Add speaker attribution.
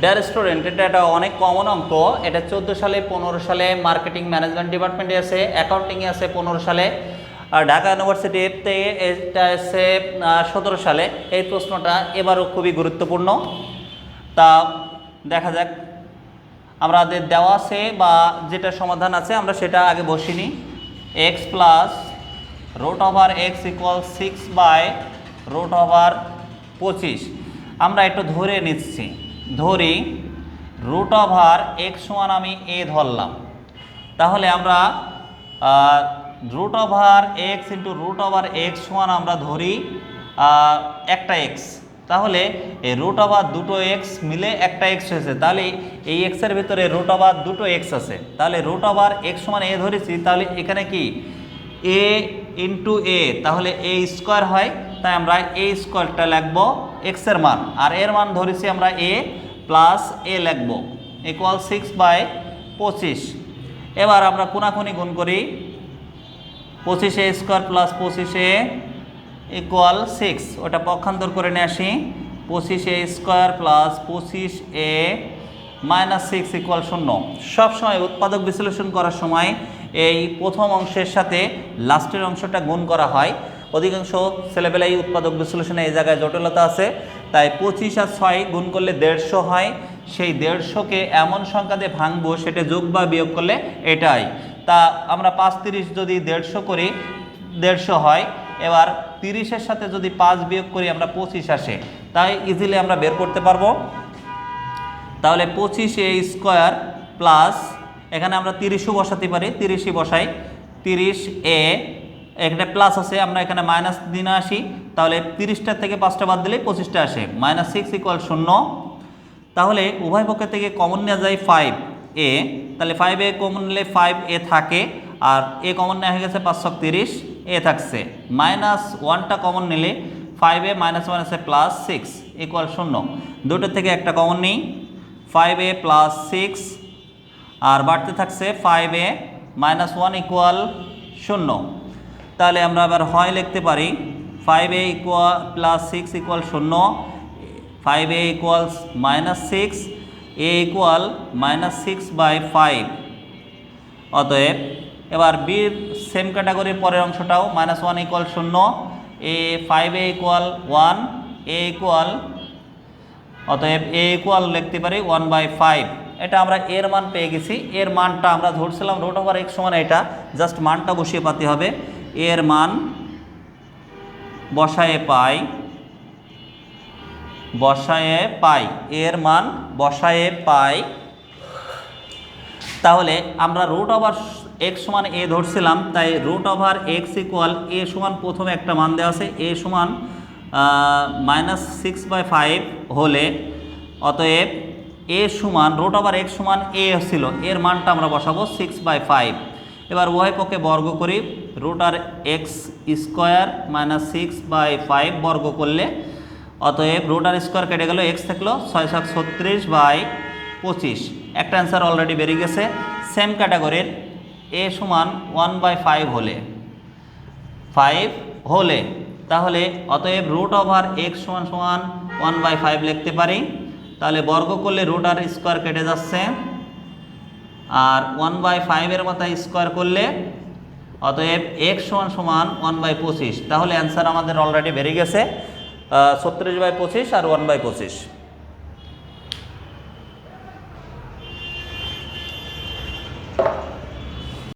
Speaker 1: Dear student এটা একটা অনেক কমন অঙ্ক। এটা চোদ্দ সালে, পনেরো সালে মার্কেটিং ম্যানেজমেন্ট ডিপার্টমেন্টে আছে অ্যাকাউন্টিংয়ে আছে পনেরো সালে। আর ঢাকা ইউনিভার্সিটিতে এটা আছে সতেরো সালে। এই প্রশ্নটা এবারও খুবই গুরুত্বপূর্ণ। তা দেখা যাক। আমাদের দেওয়া আছে বা যেটা সমাধান আছে, আমরা সেটা আগে বসিনি। X plus root over X equal six by root over পঁচিশ। আমরা একটু ধরে নিচ্ছি। ধরি রুট ওভার এক্স সমান আমি এ ধরলাম। তাহলে আমরা root over X into root over X সমান আমরা ধরি একটা এক্স তাহলে এই রুট ওভার দুটো এক্স মিলে একটা এক্স হয়েছে। তাহলে এই এক্সের ভিতরে রুট ওভার দুটো এক্স আছে। তাহলে রুট ওভার এক্স সমান এ ধরেছি, তাহলে এখানে কি? এ ইন্টু এ তাহলে এ স্কোয়ার হয়, তাই আমরা এ স্কোয়ারটা লাগবো এক্সের মান। আর এর মান ধরেছি আমরা এ প্লাস এ লিখব ইকুয়াল সিক্স বাই পঁচিশ। এবার আমরা কোনাকুনি গুণ করি। পঁচিশে স্কোয়ার প্লাস পঁচিশে ইকুয়াল সিক্স ওটা পক্ষান্তর করে নিয়ে আসি। পঁচিশে স্কোয়ার প্লাস পঁচিশ এ মাইনাস সিক্স ইকুয়াল শূন্য। সবসময় উৎপাদক বিশ্লেষণ করার সময় এই প্রথম অংশের সাথে লাস্টের অংশটা গুণ করা হয়। অধিকাংশ ছেলেবেলাই উৎপাদক বিশ্লেষণে এই জায়গায় জটিলতা আছে। তাই পঁচিশ আর ছয় গুণ করলে দেড়শো হয়। সেই দেড়শোকে এমন সংখ্যা দিয়ে ভাঙবো, সেটা যোগ বা বিয়োগ করলে এটাই। তা আমরা পাঁচ তিরিশ যদি দেড়শো করি, দেড়শো হয়। এবার তিরিশের সাথে যদি পাঁচ বিয়োগ করি, আমরা পঁচিশ আসে। তাই ইজিলি আমরা বের করতে পারব। তাহলে পঁচিশ এ স্কোয়ার প্লাস, এখানে আমরা তিরিশও বসাতে পারি, তিরিশই বসাই। তিরিশ এ, এখানে প্লাস আছে, আমরা এখানে মাইনাস দিনে আসি। তাহলে তিরিশটা থেকে পাঁচটা বাদ দিলেই পঁচিশটা আসে। মাইনাস সিক্স ইকুয়াল শূন্য। তাহলে উভয় পক্ষের থেকে কমন নেওয়া যায় ফাইভ এ তাহলে ফাইভ এ কমন নিলে ফাইভ এ থাকে। আর এ কমন নেওয়া হয়ে গেছে পাঁচশো তিরিশ। এ থাকছে। মাইনাস ওয়ানটা কমন নিলে ফাইভ এ মাইনাস ওয়ান আছে প্লাস সিক্স ইকুয়াল শূন্য। দুটো থেকে একটা কমন নেই। ফাইভ এ প্লাস সিক্স আর বাড়তে থাকছে five A minus one equal শূন্য। তাহলে আমরা আবার হয় লিখতে পারি five A equal plus six equal শূন্য five A equals minus six A equal minus six by five অতএব, এবার বির সেম ক্যাটাগরির পরের অংশটাও মাইনাস ওয়ান ইকুয়াল শূন্য A five A equal one A equal অতএব এ ইকুয়াল লিখতে পারি ওয়ান বাই ফাইভ এটা আমরা এর মান পেয়ে গেছি, এর মানটা আমরা ধরছিলাম রোট ওভার এক্স সমান এটা জাস্ট মানটা বসিয়ে পাতে হবে, এর মান বসায়ে পাই। বসায়ে পাই। এর মান বসায়ে পাই। তাহলে আমরা রুট ওভার এক্স সমান এ ধরছিলাম, তাই root over X equal A সমান প্রথমে একটা মান দেওয়া আছে। এ সমান মাইনাস সিক্স বাই ফাইভ হলে অতএব এ সমান রুট ওভার এক্স সমান এ ছিল। এর মানটা আমরা বসাবো সিক্স বাই ফাইভ এবার উভয় পক্ষে বর্গ করি। Root R X square minus six by five বর্গ করলে, অতএব রুট আর স্কোয়ার কেটে গেল, এক্স থাকল ছয় সাত ছত্রিশ বাই পঁচিশ। একটা অ্যান্সার অলরেডি বেরিয়ে গেছে। সেম ক্যাটাগরির এ সমান ওয়ান বাই ফাইভ হলে ফাইভ হলে, তাহলে অতএব রুট ওভার এক্স সমান সমান ওয়ান বাই ফাইভ লিখতে পারি। তাহলে বর্গ করলে রুট আর স্কোয়ার কেটে যাচ্ছে। আর ওয়ান বাই ফাইভের মাথায় স্কোয়ার করলে অতএব এক্স সমান সমান ওয়ান বাই পঁচিশ। তাহলে অ্যান্সার আমাদের অলরেডি বেরিয়ে গেছে ছত্রিশ বাই পঁচিশ আর ওয়ান বাই পঁচিশ।